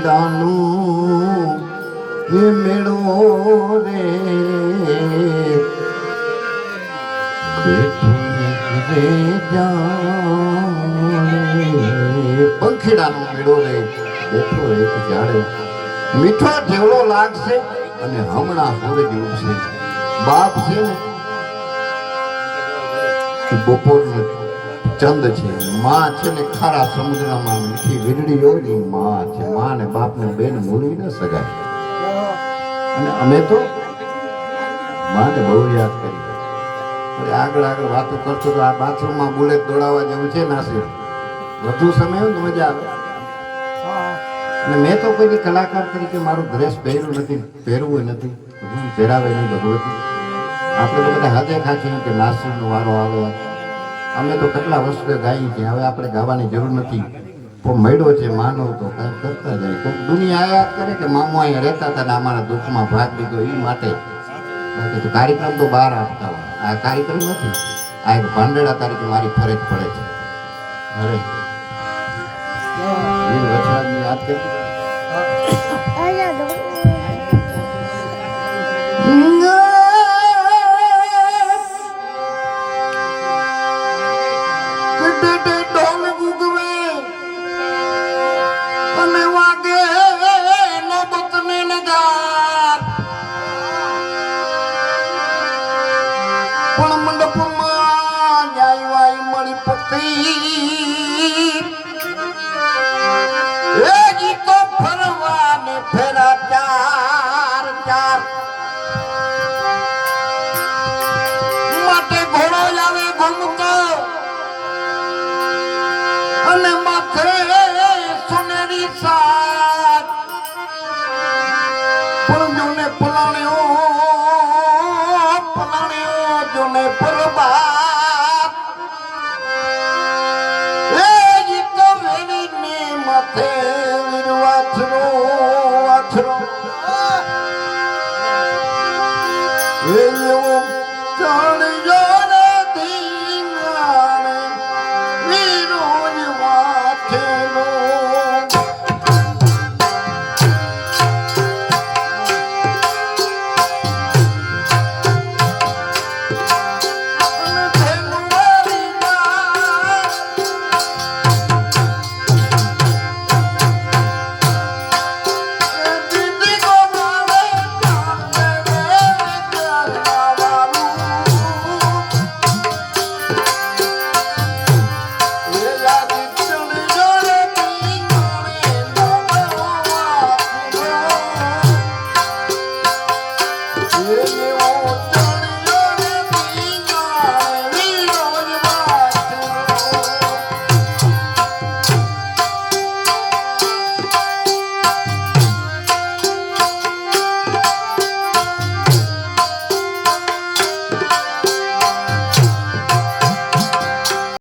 પંખીડાનું એ મેળો રે. પંખીડાનો મેળો રે. બેઠો એક જાડે મીઠો જેવડો લાગશે અને હમણાં હવે જેવું છે બાપ છે ને બપોરનો ચંદ છે. માં છે ને ખારા સમુદ્રમાં મીઠી વીરડી હોયમાં છે. માં ને બાપ ને બેન ભૂલી ન શકાય. અને અમે તો માને બહુ યાદ કરી આગળ આગળ વાતો કરશો તો આ બાથરૂમમાં બુલેટ દોડાવવા જેવું છે નાસિર વધુ સમય હોય તો મજા આવે. અને મેં તો કોઈ કલાકાર તરીકે મારું ડ્રેસ પહેર્યું નથી, પહેરવું નથી પહેરાવે નહીં ભગવતી આપણે તો બધા હાથે ખાખીએ કે નાસિરનો વારો આવે. અમે તો કેટલા વર્ષે ગાઈએ છીએ હવે આપણે ગાવાની જરૂર નથી. પણ મળ્યો છે માનવ તો કાંઈ કરતા જાય. કોઈક દુનિયા યાદ કરે કે મામો અહીંયા રહેતા હતા ને અમારા દુઃખમાં ભાગ લીધો એ માટે. બાકી તો કાર્યક્રમ તો બહાર આપતા હોય. આ કાર્યક્રમ નથી. આ એક ભાંડેડા તરીકે મારી ફરજ પડે છે. અરે. વીર વાત યાદ કરી? મણિપતિ એની તો ફરવાને ફેરા ચાર ચાર. માટે ઘોડો આવે ઘૂમતો અને માથે સુનેરી સાત પણ જોને પલાણ્યો પલાણ્યો જોને પર 爷爷，我家里人。